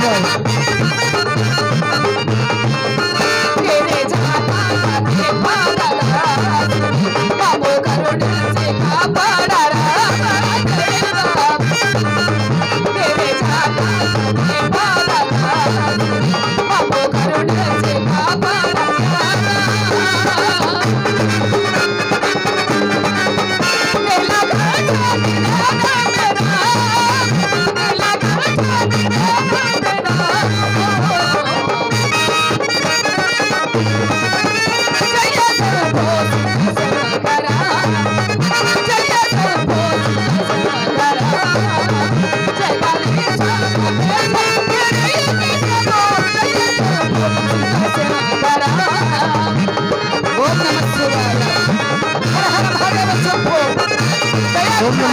নয়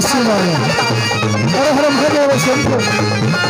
শিবায় হরে হরে ভগবান শঙ্কর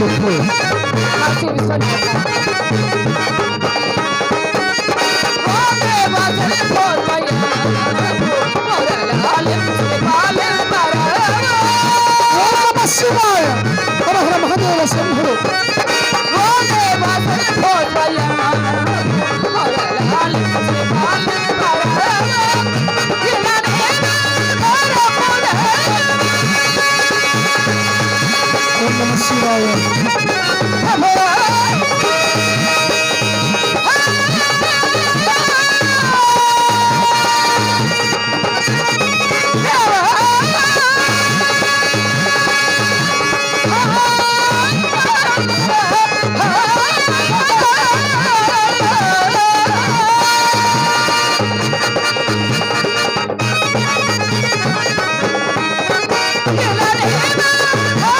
সফল Oh!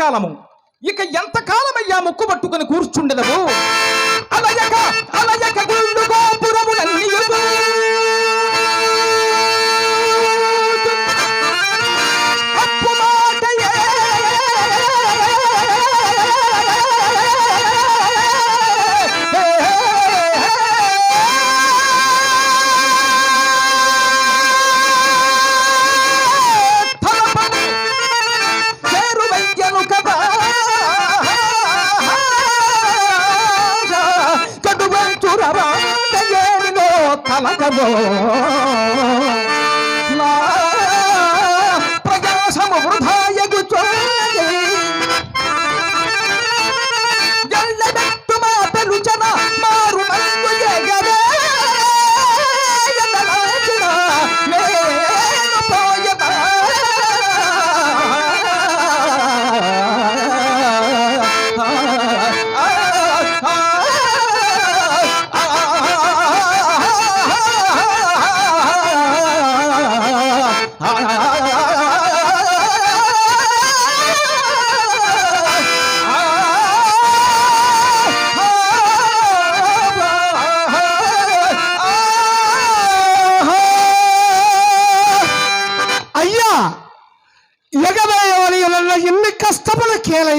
కాలము. ఇక ఎంత కాలమయ్యా ముక్కు పట్టుకుని కూర్చుండెదవు అలయక అలయక గుండుగో ವೃಧಾ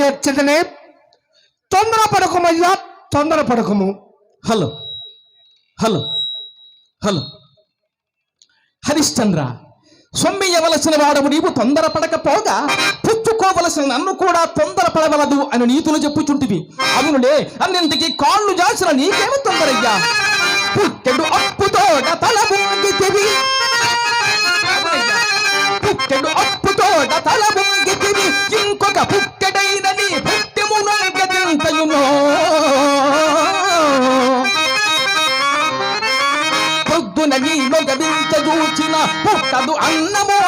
కష్టములు కేలయచ్చదనే తొందర పడకమయ్యా తొందర పడకము హలో హలో హలో. హరిశ్చంద్ర సొమ్మియవలసిన వాడము నీవు తొందర పడకపోగా పుచ్చుకోవలసిన నన్ను కూడా తొందర పడవలదు అని నీతులు చెప్పుచుంటివి. అవునులే అన్నింటికి కాళ్ళు జాసిన నీకేమి తొందరయ్యా? పుట్టెడు అప్పుతో తల ముంగితివి అవునయ్యా. తోడ తల బొంగితివి ఇంకొక పుట్టెడైన నీ పుట్టెమునంగదింతయునో పొద్దున నీ మొగవింత చూచిన పుట్టదు అన్నమో.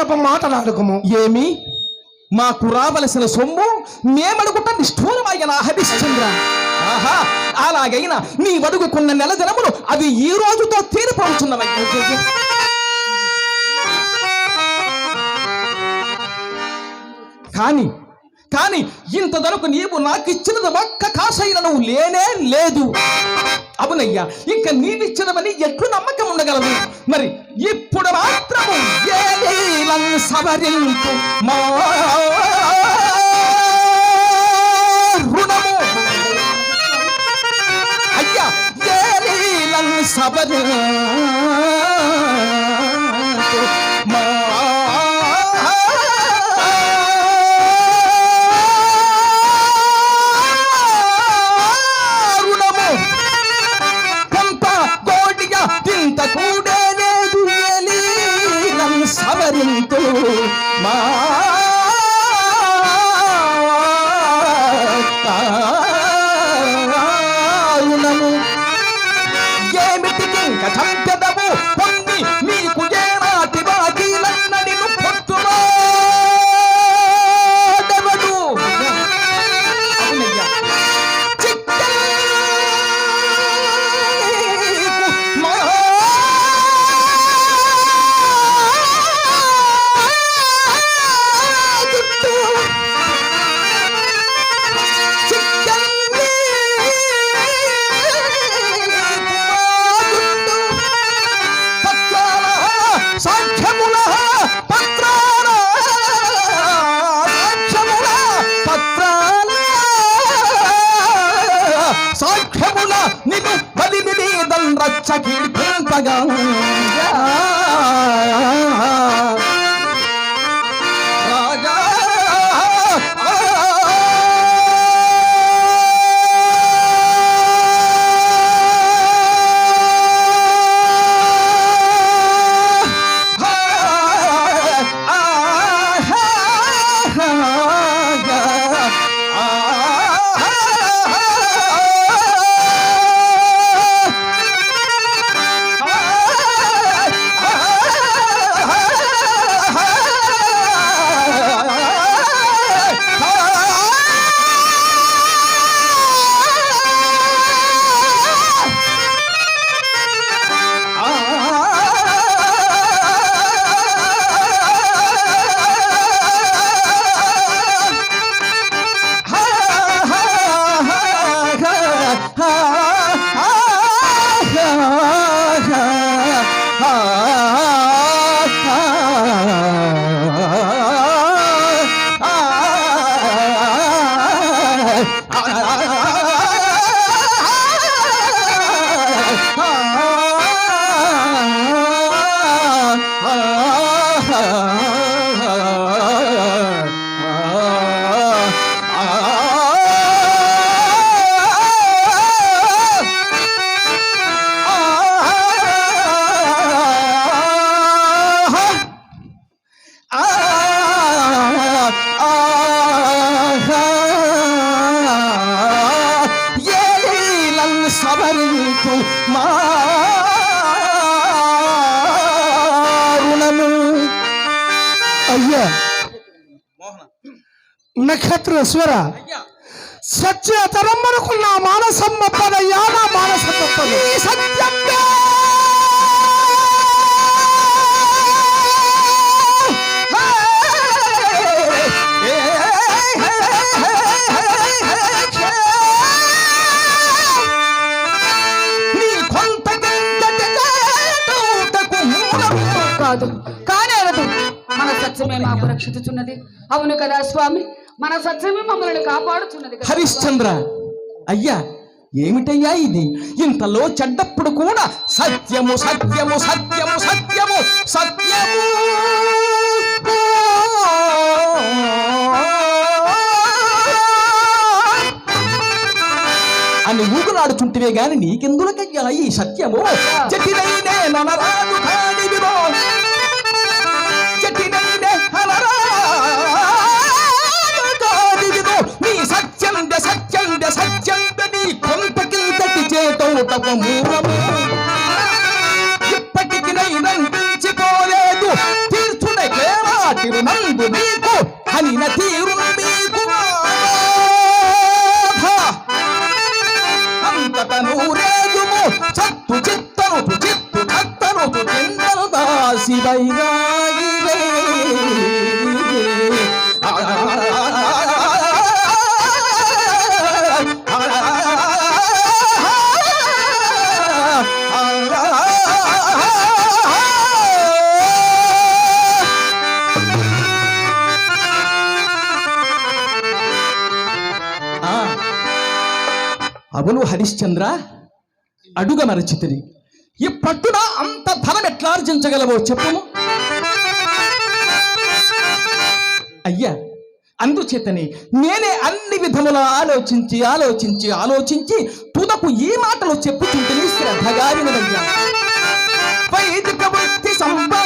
మాటలాడకమయ్యా నిష్ఠనపు ఏమి? మాకు రావలసిన సొమ్ము మేమడుగుట నిష్ఠూరమైన హరిశ్చంద్ర ఆహా అలాగైనా నీ వడుగుకున్న నెల దినములు అవి ఈ రోజుతో తీరిపోతున్నవయ్యా కానీ కానీ ఇంతవరకు నీవు నాకు ఇచ్చినది ఒక్క కాసైన నువ్వు లేనే లేదు. అవునయ్యా ఇక నీవిచ్చినవని ఎట్లు నమ్మకం ఉండగలదు? మరి ఇప్పుడు మాత్రము సవరింపు మా రుణము అయ్యా ఏ సవరింపు चकीर फेंत गाऊं అయ్యా. సత్య మానసం తప్పదయ్యా నా మానస సత్యమే నీ. కాదు. కానేరదు మన సత్యమే మాకు రక్షించుచున్నది. అవును కదా స్వామి? మన సత్యమే మమ్మల్ని కాపాడుచున్నది హరిశ్చంద్ర అయ్యా ఏమిటయ్యా ఇది? ఇంతలో చెడ్డప్పుడు కూడా సత్యము సత్యము సత్యము సత్యము సత్యము. అని ఊగులాడుచుంటివే గాని నీకెందులకయ్యా ఈ సత్యము? జటిలైనే ననరాజు కానివిరో ತವ ಮೂರ హరిశ్చంద్ర అడుగ మరచితిరి ఈ పట్టున అంత ధనం ఎట్లా ఆర్జించగలవో చెప్పము అయ్యా అందుచేతనే నేనే అన్ని విధముల ఆలోచించి ఆలోచించి ఆలోచించి తుదకు ఈ మాటలు చెప్పుచుంటిని శ్రద్ధగా వినదయ్యా వైదిక వృత్తి సంపా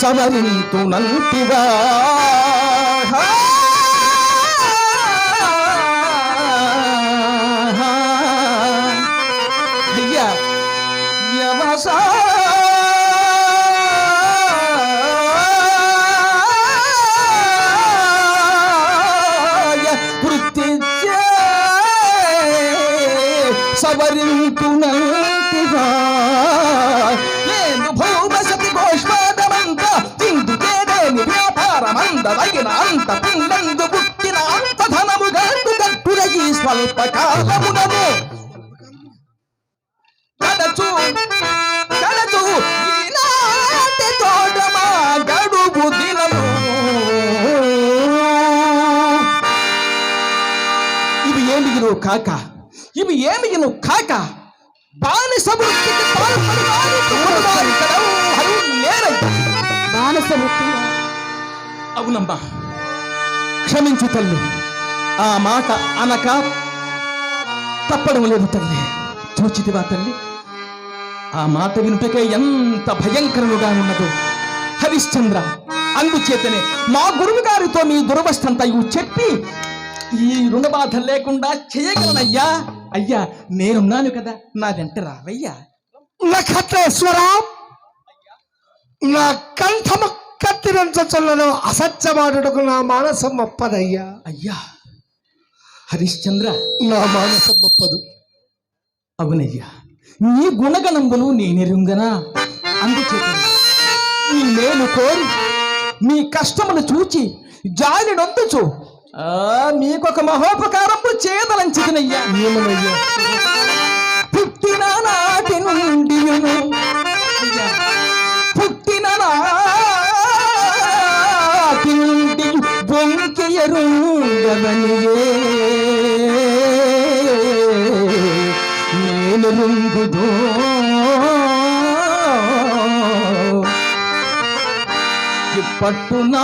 సవరింతునంటివా అయ్యా గట్టుల ఈ స్వల్ప కాలమునను కడచు కడచు ఈనాటి తోటమా గడువు దినము ఇవి ఏమిగిను కాక? ఇవి ఏమిగిను కాక బానిస వృత్తికి వృత్తి అవునమ్మా క్షమించు తల్లి. ఆ మాట అనక తప్పడం లేదు తల్లి. చూచితివా తల్లి? ఆ మాట వినుటకే ఎంత భయంకరముగా ఉన్నదో. హరిశ్చంద్ర అందుచేతనే మా గురువు గారితో మీ దురవస్థంతయు చెప్పి ఈ రుణబాధ లేకుండా చేయగలనయ్యా. అయ్యా నేనున్నాను కదా నా వెంట రావయ్యా. నక్షత్రేశ్వర నా కంఠము కత్తిరించలను అసత్యమాడుటకు నా మానసం ఒప్పదయ్యా. అయ్యా. హరిశ్చంద్ర నా మానసం ఒప్పదు అవునయ్యా నీ గుణగణంబులు నేనెరుంగనా అందుచేత నీ మేలు కోరి మీ కష్టములు చూచి జాలి నొందుచు. ఆ, మీకొక మహోపకారము చేదలంచినయ్యా ఏమనయ్యా పుట్టిన నాటి నుండి పుట్టిన నాటి నుండి బొంకెయరుంగవనియే ఇప్పట్టునా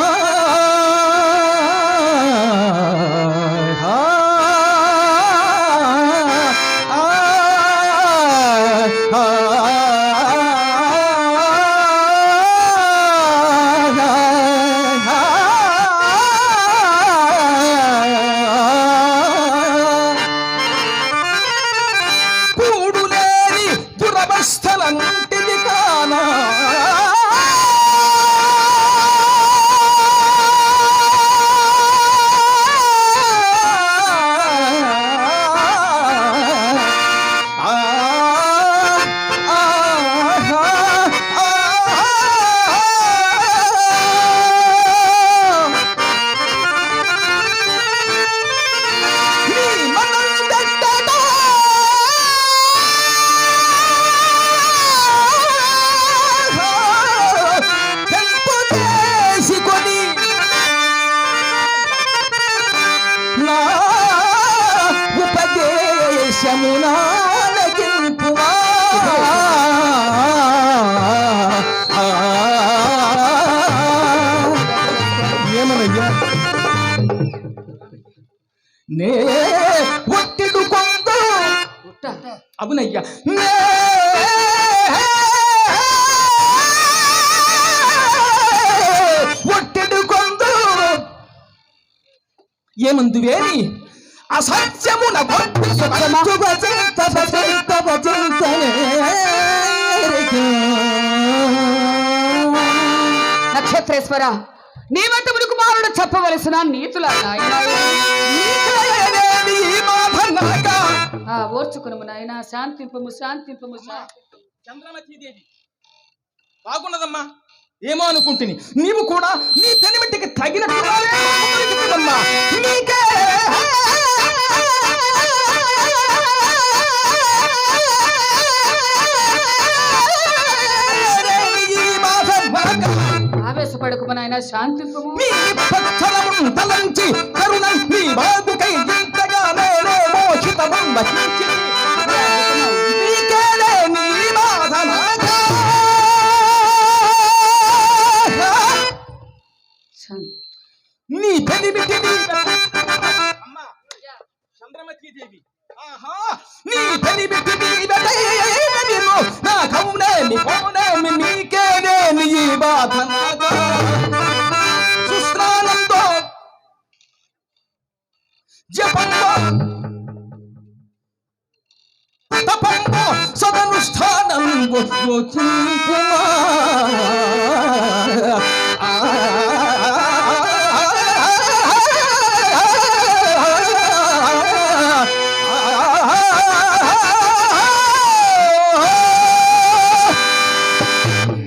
నక్షత్రేశ్వర నీ వెంట ముని కుమారుడు చెప్పవలసిన నీతుల నాయనా ఆ ఓర్చుకును నాయన. శాంతింపము శాంతింపము శాంతి చంద్రమతీదేవి బాగున్నదమ్మా. ఏమో అనుకుంటుని. నీవు కూడా నీ పెనిమిటికి తగినట్టుగానే పలుకుతున్నమ్మా. నీకే. ఈ బాధ మరక. ఆవేశపడకుము నాయన శాంతింపము నీ పచ్చలమున్ తలంచి కరుణం బాబుకై ఇంతగా నేనే మోషితమున్ వహించింది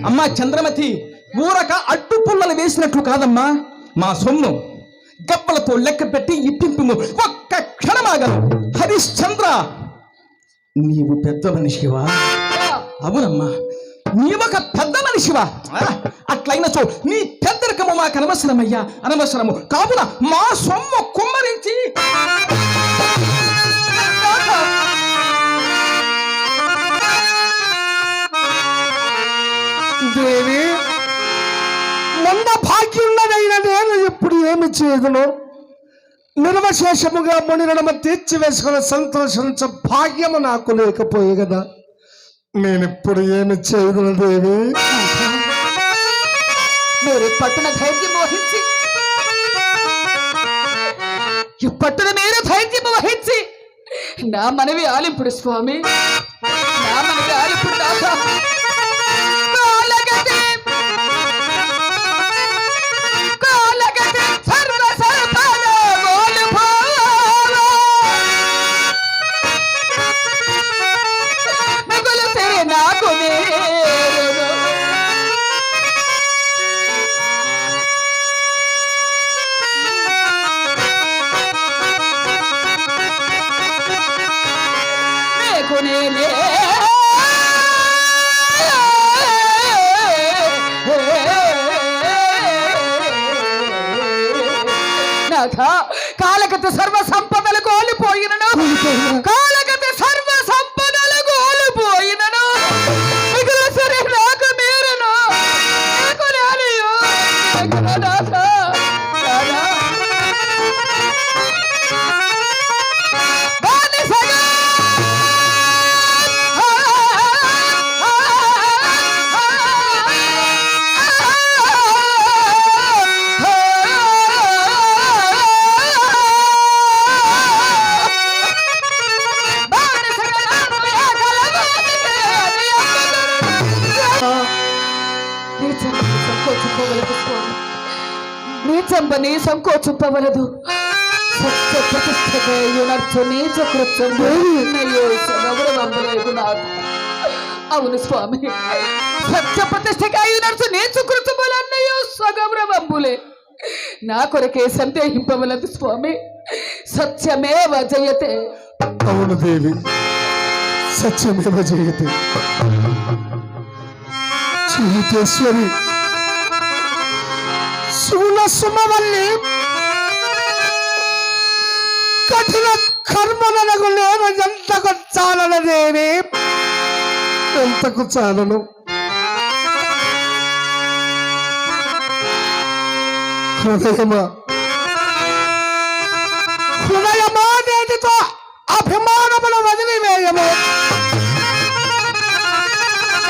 అమ్మా చంద్రమతి ఊరక అడ్డు పుల్లలు వేసినట్లు కాదమ్మా. మా సొమ్ము గప్పలతో లెక్క పెట్టి ఇప్పింపుము. ఒక్క క్షణమాగలు హరిశ్చంద్ర నీవు పెద్ద మనిషివా? అవునమ్మా. నీవొక పెద్ద మనిషివా? ఆ, అట్లయినచో నీ పెద్దరికము మాకు అనవసరమయ్యా. అనవసరము కావున మా సొమ్ము కుమ్మరించి దేవి మొన్న భాగ్యున్నదైన నేను ఇప్పుడు ఏమి చేయగలను? నిర్వశేషముగా మునిరడమ తీర్చివేసుకున్న సంతోషించ భాగ్యము నాకు లేకపోయే కదా. నేనెప్పుడు ఏమి చేయదును దేవి? మీరు పట్టున ధైర్యం వహించి ఇప్పట్టున పట్టున మీరు ధైర్యం వహించి నా మనవి ఆలింపుడు స్వామి నా మనవి ఆలింపుడు దాకా సంకోచింపవలదు సత్య ప్రతిష్టకు నీచ కృత్యం అవును స్వామి. సత్య ప్రతిష్టగా నడుచు నీచ కృత్యములన్నయ్యో సగౌరవంబులే నా కొరకే సందేహింపవలదు స్వామి. సత్యమేవ జయతే. అవును దేవి. సత్యమేవ జయతే. జీవితేశ్వరి శూల సుమవల్లి కఠిన కర్మలకు నేను ఎంతకు చాలను దేవి? ఎంతకు చాలను? హృదయమా? హృదయమా నేటితో అభిమానములు వదిలివేయము.